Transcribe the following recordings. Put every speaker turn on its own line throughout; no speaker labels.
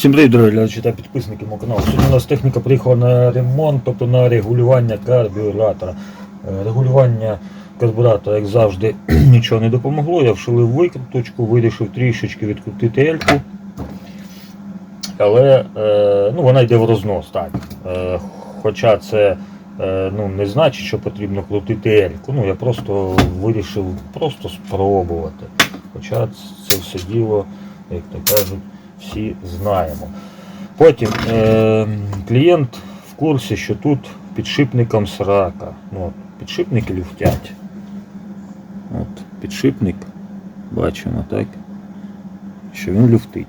Всім привіт, дорогі глядачі та підписники мого каналу. Сьогодні у нас техніка приїхала на ремонт, тобто на регулювання карбюратора. Е, Регулювання карбюратора, як завжди, нічого не допомогло. Я вшилив викруточку, вирішив трішечки відкрутити ельку. Але е, ну, вона йде в рознос, так. Е, хоча це ну, не значить, що потрібно крутити ельку. Ну, я просто вирішив просто спробувати. Хоча це все діло, як то кажуть, всі знаємо. Потім е, клієнт в курсі, що тут підшипником срака. Ну, підшипники люфтять. От, підшипник, бачимо, так? Що він люфтить.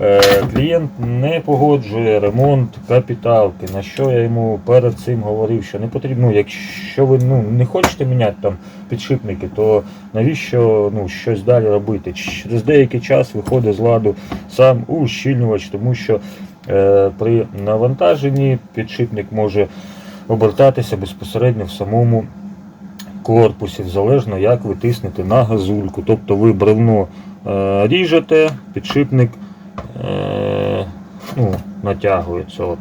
Е, клієнт не погоджує ремонт капіталки, на що я йому перед цим говорив, що не потрібно, ну, якщо ви ну, не хочете міняти там підшипники, то навіщо ну, щось далі робити? Через деякий час виходить з ладу сам ущільнювач, тому що е, при навантаженні підшипник може обертатися безпосередньо в самому корпусі, залежно як ви тиснете на газульку. Тобто ви бревно ріжете, підшипник е, ну, натягується. От,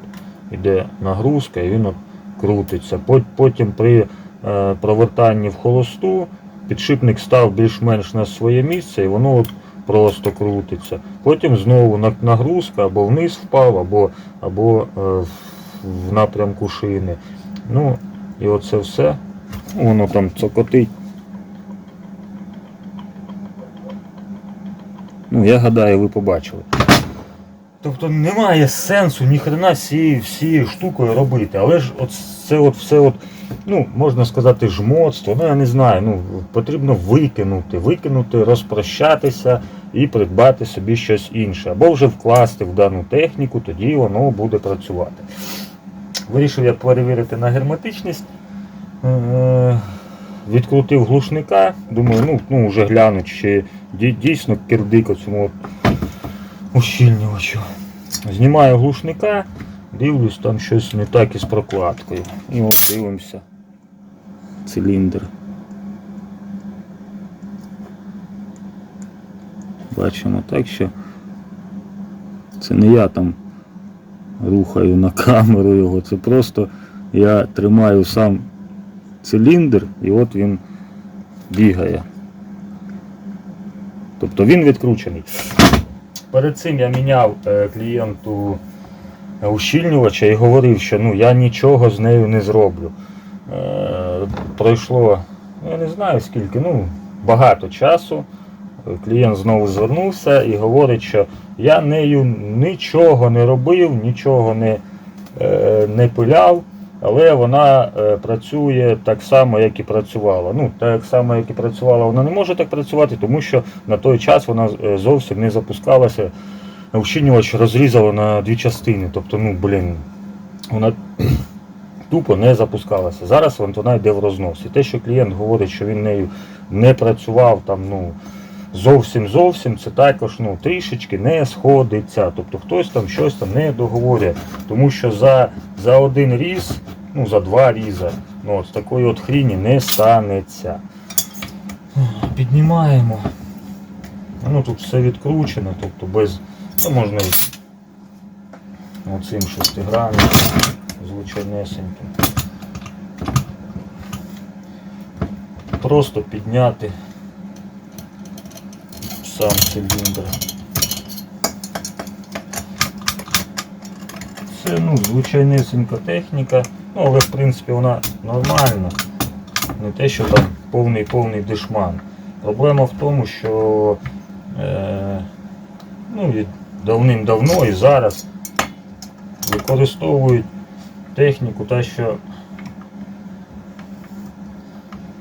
іде нагрузка і він от крутиться. Потім при е, провертанні в холосту підшипник став більш-менш на своє місце і воно от просто крутиться. Потім знову нагрузка або вниз впав, або, або е, в- напрямку шини. Ну, і оце все. Воно там цокотить. Ну, я гадаю, ви побачили. Тобто немає сенсу ніхрена всі, всі штукою робити. Але ж от це от все от, ну, можна сказати, жмотство, ну я не знаю, ну, потрібно викинути, викинути, розпрощатися і придбати собі щось інше. Або вже вкласти в дану техніку, тоді воно буде працювати. Вирішив я перевірити на герметичність. Відкрутив глушника, думаю, ну, ну вже гляну, чи дійсно кирдик оцьому от ущільнювачу. Знімаю глушника, дивлюсь, там щось не так із прокладкою. І от дивимося. Циліндр. Бачимо так, що це не я там рухаю на камеру його, це просто я тримаю сам циліндр і от він бігає. Тобто він відкручений. Перед цим я міняв е, клієнту ущільнювача і говорив, що ну, я нічого з нею не зроблю. Е, пройшло, ну, я не знаю скільки, ну, багато часу. Клієнт знову звернувся і говорить, що я нею нічого не робив, нічого не, е, не пиляв, але вона е, працює так само, як і працювала. Ну, так само, як і працювала, вона не може так працювати, тому що на той час вона е, зовсім не запускалася. Ущільнювач розрізало на дві частини. Тобто, ну, блін, вона тупо не запускалася. Зараз вона йде в рознос. І те, що клієнт говорить, що він нею не працював там, ну. Зовсім зовсім це також ну, трішечки не сходиться. Тобто хтось там щось там не договорює. Тому що за, за один різ, ну за два різа, ну от такої от хріні не станеться. Піднімаємо. Ну тут все відкручено, тобто без. Ну можна і оцим шестигранним, звичайнесеньким. Просто підняти сам циліндр. Це ну, звичайнесенька техніка, ну але в принципі вона нормальна. Не те, що там повний-повний дешман. Проблема в тому, що е, ну, давним-давно і зараз використовують техніку, та що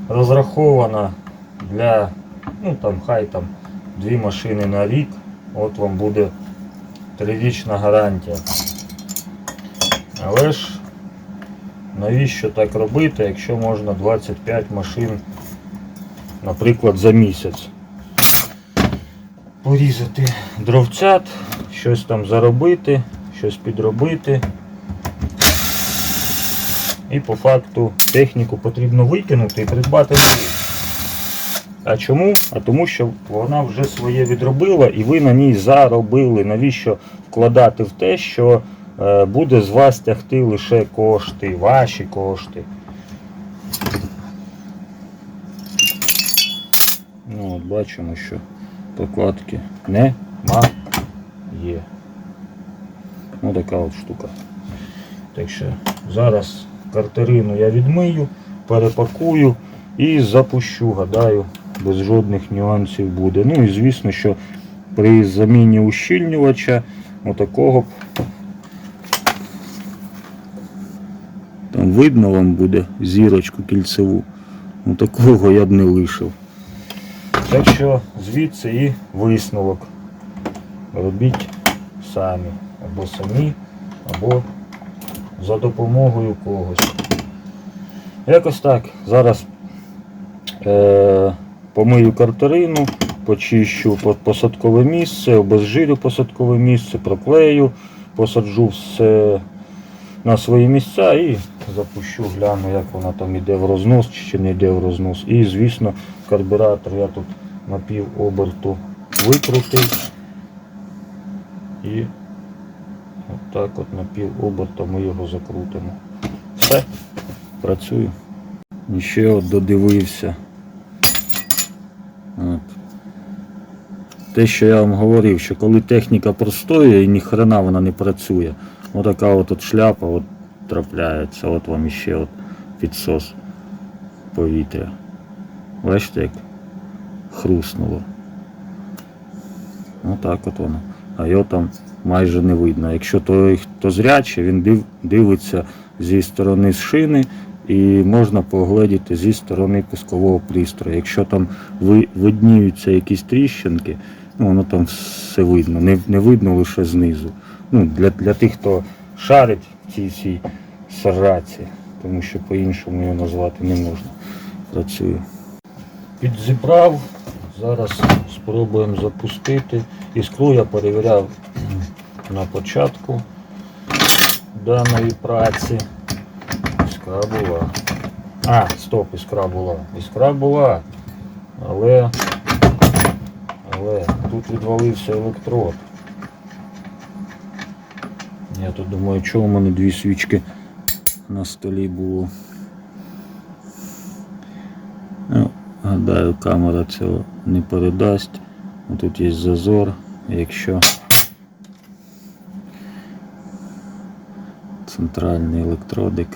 розрахована для, ну там хай там дві машини на рік, от вам буде трирічна гарантія. Але ж навіщо так робити, якщо можна 25 машин, наприклад, за місяць. Порізати дровцят, щось там заробити, щось підробити. І по факту техніку потрібно викинути і придбати нову. А чому? А тому що вона вже своє відробила і ви на ній заробили. Навіщо вкладати в те, що буде з вас тягти лише кошти, ваші кошти. Ну, от бачимо, що прокладки нема є. Ну така от штука. Так що зараз картерину я відмию, перепакую і запущу, гадаю, без жодних нюансів буде. Ну і звісно, що при заміні ущільнювача отакого б видно вам буде зірочку кільцеву. Ну такого я б не лишив. Так що звідси і висновок. Робіть самі. Або самі, або за допомогою когось. Якось так. Зараз е, помию картерину, почищу посадкове місце, обезжирю посадкове місце, проклею, посаджу все на свої місця і запущу, гляну, як вона там іде в рознос чи не йде в рознос. І, звісно, карбюратор я тут на пів оберту викрутив. І отак от на пів оберта ми його закрутимо. Все, працюю. І ще от додивився. От. Те, що я вам говорив, що коли техніка простоює і ніхрена вона не працює, отака от, от шляпа от трапляється, от вам іще от підсос повітря. Бачите, як хруснуло. Отак от воно. А його там майже не видно. Якщо той, хто зрячий, він дивиться зі сторони шини і можна погледіти зі сторони пускового пристрою. Якщо там видніються якісь тріщинки, ну воно там все видно. Не, не видно лише знизу. Ну, для, для тих, хто шарить в цій всій сараці, тому що по-іншому його назвати не можна. Працюю. Підзібрав. Зараз спробуємо запустити. Іскру я перевіряв на початку даної праці. Іскра була. А, стоп, іскра була. Іскра була. Але, але тут відвалився електрод. Я тут думаю, чого у мене дві свічки на столі було. Ну, гадаю, камера цього не передасть. Тут є зазор, якщо центральний електродик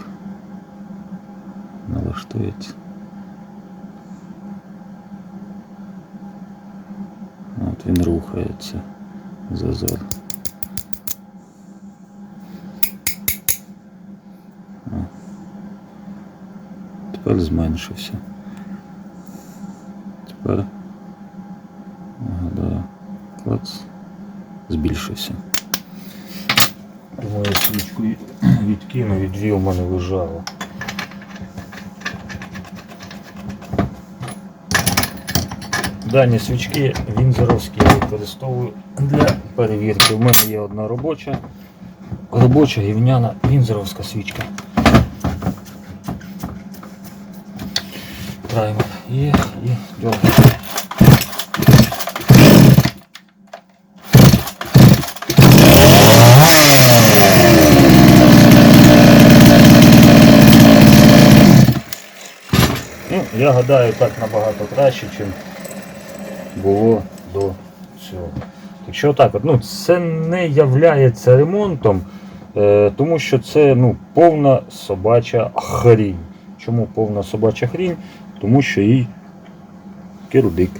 налаштується. От він рухається. Зазор. Тепер зменшився. Тепер гадаю, клац збільшився. Думаю, свічку відкину, від дві у мене лежало. Дані свічки вінзоровські я використовую для перевірки. У мене є одна робоча, робоча гівняна вінзоровська свічка. Праймер є і дьоргаємо. Ну, я гадаю, так набагато краще, ніж було до цього. Так що так, ну, це не являється ремонтом, е, тому що це ну, повна собача хрінь. Чому повна собача хрінь? Тому що їй кирдик.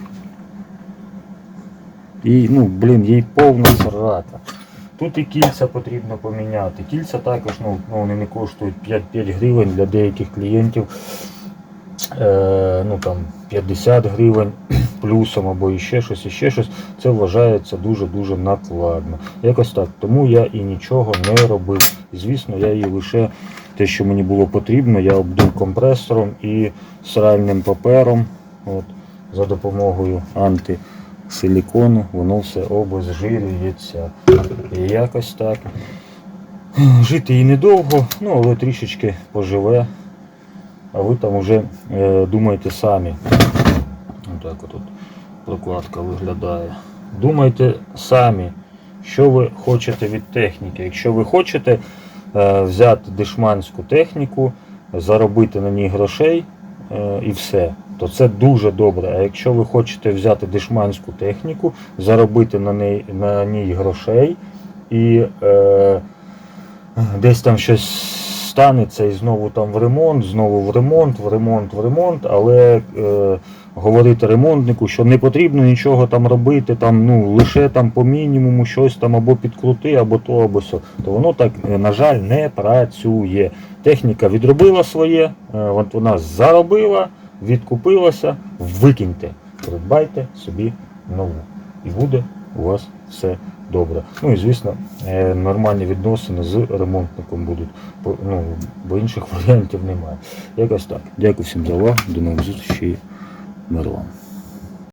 І, ну, блін, їй повна срата. Тут і кільця потрібно поміняти. Кільця також ну, ну, вони не коштують 5-5 гривень для деяких клієнтів. Е, ну, там, 50 гривень плюсом або іще щось, іще щось. Це вважається дуже-дуже накладно. Якось так. Тому я і нічого не робив. Звісно, я її лише те, що мені було потрібно, я обдув компресором і сральним папером. От, за допомогою антисилікону воно все обезжирюється. І якось так. Жити їй недовго, ну але трішечки поживе. А ви там вже е, думаєте самі. так от прокладка виглядає. Думайте самі, що ви хочете від техніки. Якщо ви хочете взяти дешманську техніку, заробити на ній грошей е, і все, то це дуже добре. А якщо ви хочете взяти дешманську техніку, заробити на ній, на ній грошей і е, десь там щось станеться і знову там в ремонт, знову в ремонт, в ремонт, в ремонт, але е, говорити ремонтнику, що не потрібно нічого там робити, там, ну, лише там по мінімуму щось там або підкрути, або то, або сьо, то воно так, е, на жаль, не працює. Техніка відробила своє, е, от вона заробила, відкупилася, викиньте, придбайте собі нову. І буде у вас все добре. Ну і звісно, е, нормальні відносини з ремонтником будуть, ну, бо інших варіантів немає. Якось так. Дякую всім за увагу. До нових зустрічей. Мир вам.